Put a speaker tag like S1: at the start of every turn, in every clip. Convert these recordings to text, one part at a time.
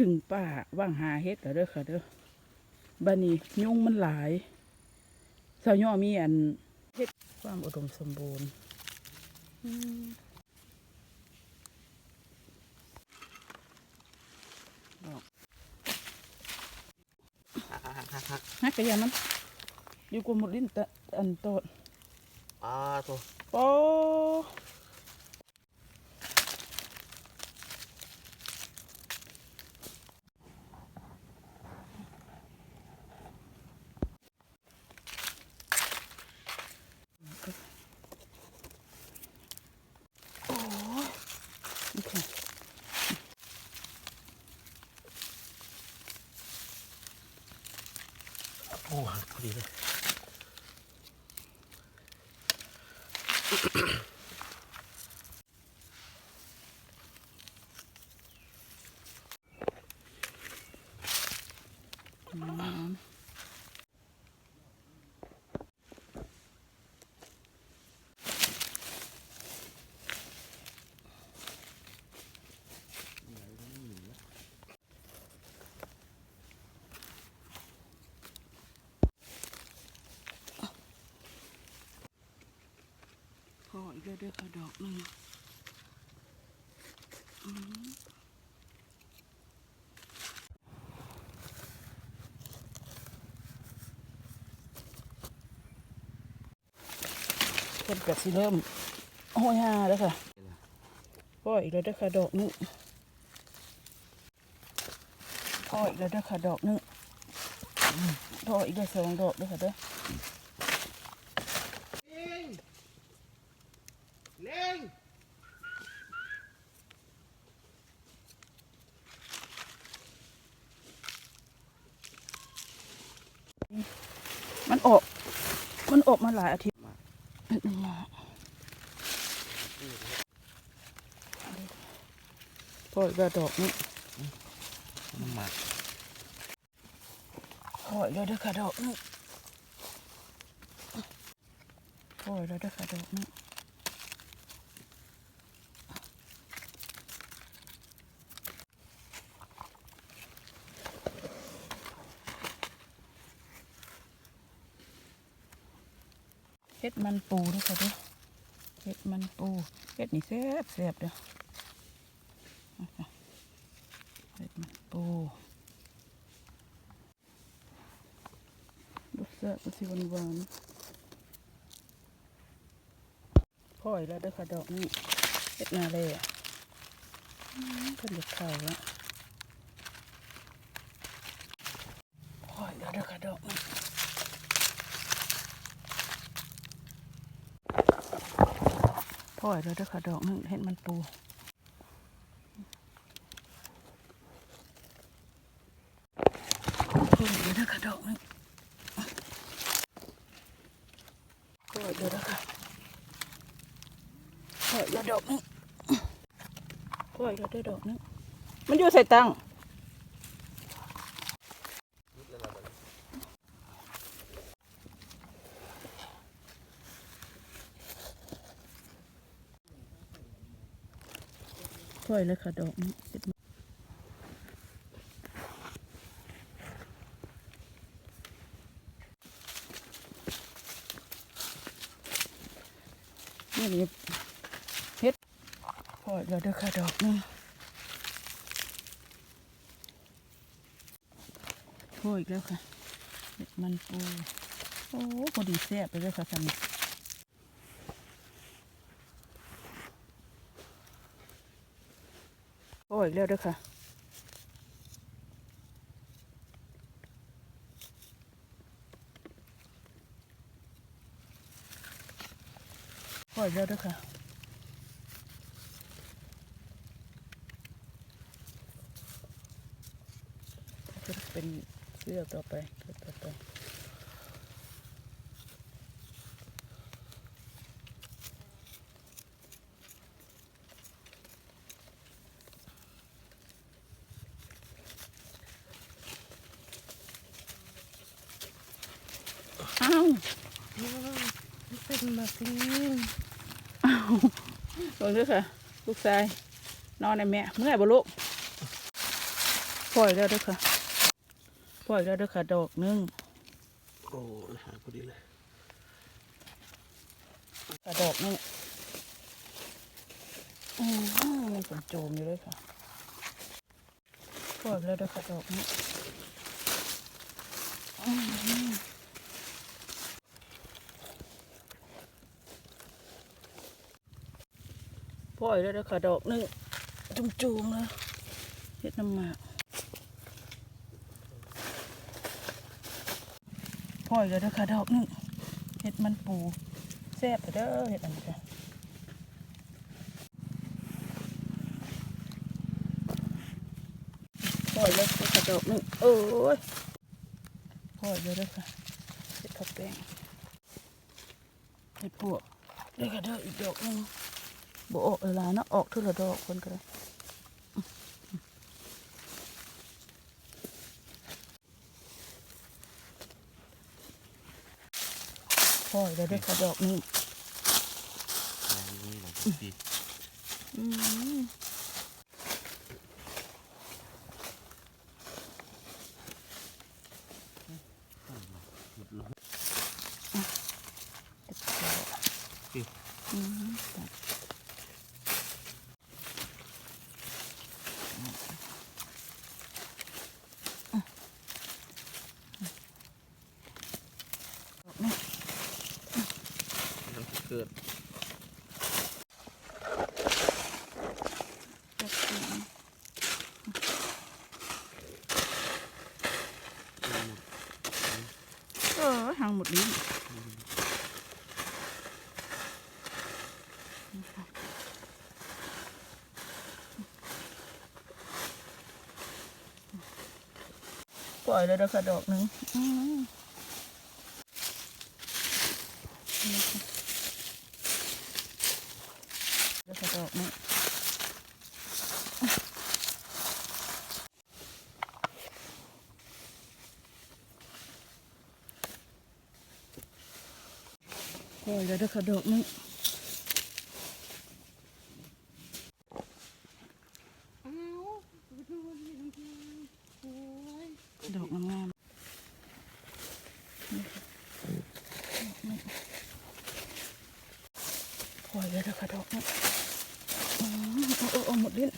S1: มาถึงป่าว่างหาเฮ็ดแล้วเด้อค่ะเด้อบัดนี้ยุงมันหลายสาวย่อมีอันเฮ็ดความอุดมสมบูรณ์อืมดอกฮักกะยามันอยู่กับหมดลิ้นตะอันโตด
S2: อ่าตัว
S1: โอ้
S2: พอดีเลย
S1: พออีกแล้วเด้อค่ะดอกหนึ่งอืมคนกัดสิเริ่มโอ้ยาแล้วค่ะพ่ออีกแล้วเด้อค่ะดอกนึงพ่ออีกแล้วเด้อค่ะดอกนึงอืมพออีกแล้วสองดอกด้อค่ะเด้อ
S2: เล่ง
S1: มันออกมันออกมาหลายอาทิตย์มาพออีกแล้วดอกนี้
S2: มันมา
S1: พออีกแล้วเด้อค่ะดอกนี้พออีกแล้วเด้อค่ะดอกนี้ เฮ็ดมันปูด้วยค่ะเด้อเฮ็ดมันปูเฮ็ดนี่แซ่บแซ่บเด้อเฮ็ดมันปูรสชาติก็สิหวานหวานพ่อยแล้วเด้อค่ะดอกนี้เฮ็ดนาเลยอะเพิ่นจะเข้าแล้วพ่อยแล้วเด้อค่ะดอกนี้ พ่อยแล้วเด้อค่ะดอกนึงเห็นมันปูพ่อยแล้วเด้อค่ะดอกนึงพ่อยแล้วเด้อค่ะพ่อยแล้วดอกนึงพ่อยแล้วเด้อดอกนึงมันอยู่ใส่ตัง พ่อยแล้วค่ะดอกนี้นี่นี่เฮ็ดพ่อยแล้วเด้อค่ะดอกนึงพ่อยอีกแล้วค่ะเห็ดมันปูโอ้พอดีแซ่บไปเลยค่ะท่าน ออีกแล้วด้อค่ะปล่อยแล้วด้วยค่ะเป็นเสื้อต่อไปต่อไป อ้าว
S2: เป็นแบบนี้
S1: ลงด้วยค่ะ ลูกชาย นอนในแม่เมื่อยบ่ลูกปล่อยแล้วเด้อค่ะปล่อยแล้วเด้อค่ะ ดอกหนึง
S2: โอ้หาพอดีเลย
S1: ค่ะดอกหนึงอืมมันเป็นโจมอยู่เลยค่ะปล่อยแล้วเด้อค่ะดอกนี้อืมปล่ อยแล้วเด้อค่ะดอกหนึงจุ่มๆเลยเฮ็ดน้ำหมากปล่อยแล้วเด้อค่ะดอกหนึงเฮ็ดมันปูแซ่บเด้อเฮ็ดอันนี้จ้ะปล่อยแล้วเด้อค่ะดอกหนึงโอ้ยปล่อยแล้วเด้อค่ะเฮ็ดข้าวแป้งเฮ็ดพวกเด้อค่ะเด้ออีกดอกหนึง บ่ออกเวลายเนาะออกเท่าละดอกคนก็ได้ปล่อยแล้วเด้อค่ะดอกนี้
S2: อันนี้หลังดี
S1: อืมอืมตัดดอกนี้
S2: มัน เกิด
S1: เออหางหมดลิ้ปล่อยเลยเด้อค่ะดอกหนึ่งอืมเดอค่ะดอกหนึงปล่อยเลยเด้อค่ะดอกนึงดอกงามๆปล่อยเลยเด้อค่ะดอกหนึ ดลิ้น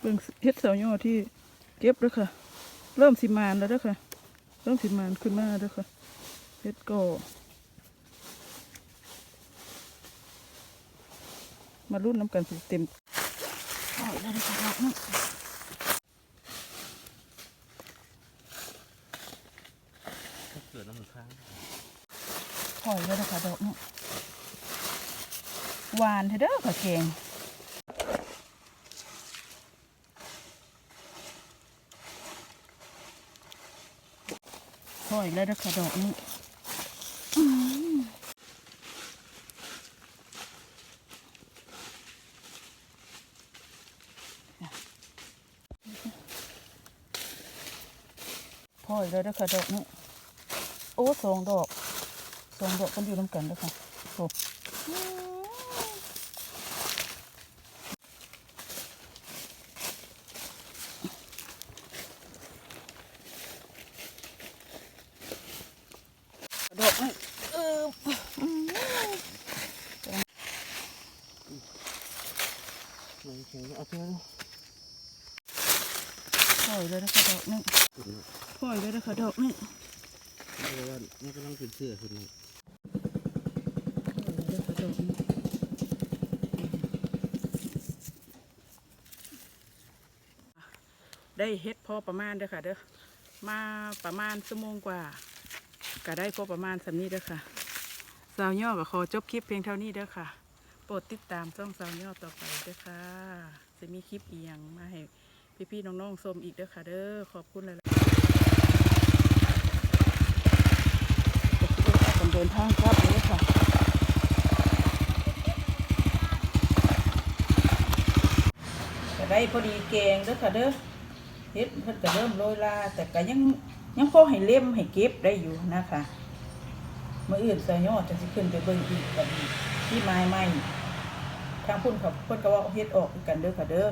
S1: เบิ่งเฮ็ดเสาย่อที่เก็บแล้วค่ะ เริ่มสิมานแล้วด้อค่ะ เริ่มสิมานขึ้นมาเด้อค่ะเฮ็ดก็มารุ่นน้ำกันสิเต็มปล่อยแล้วเด้ค่ะดอกหนึง
S2: เกิดน้ำมันค้าง
S1: ปล่ อยเลยนะคะดอกหวานเถอะเด้อค่ะแกงปล่อยเลยนะคะดอกนี้อื้อหือปล่อยเลยนะคะดอกนี้โอ้สองดอก สองดอกกันอยู่น้ำกันแล้วค่ะโอ้ดอกนี่เอออืม
S2: มันแข็งเอหือ
S1: ปล่อยเลยนะคะดอกนี่ปล่อยเลยนะคะดอกนี่
S2: เพราะว่านี่กำลังเป็นเสื้อขึ้นมา
S1: ปล่ะคะดอกนี่ได้เฮ็ดพอประมาณเด้อค่ะเด้อมาประมาณชั่วโมงกว่า ก็ได้พอประมาณสำนี้เด้อค่ะสาวย่อก็ขอจบคลิปเพียงเท่านี้เด้อค่ะโปรดติดตามช่องสาวย่อต่อไปเด้อค่ะจะมีคลิปอีกอย่างมาให้พี่ๆน้องๆชมอีกเด้อค่ะเด้อขอบคุณหลายๆขอบคุณเดินทางครับเลยค่ะ ได้พอดีแกงเด้อค่ะเด้อเฮ็ดเพิ่นก็เริ่มโรยลาแต่ก็ยังยังพอให้เล่มให้เก็บได้อยู่นะคะมื่ออื่นสายอดจะสิขึ้นไปเบิ่งอีกแบบนี้ที่ไม้ใหม่ทางพุ่นเขาเพิ่นก็ว่าเฮ็ดออกกันเด้อค่ะเด้อ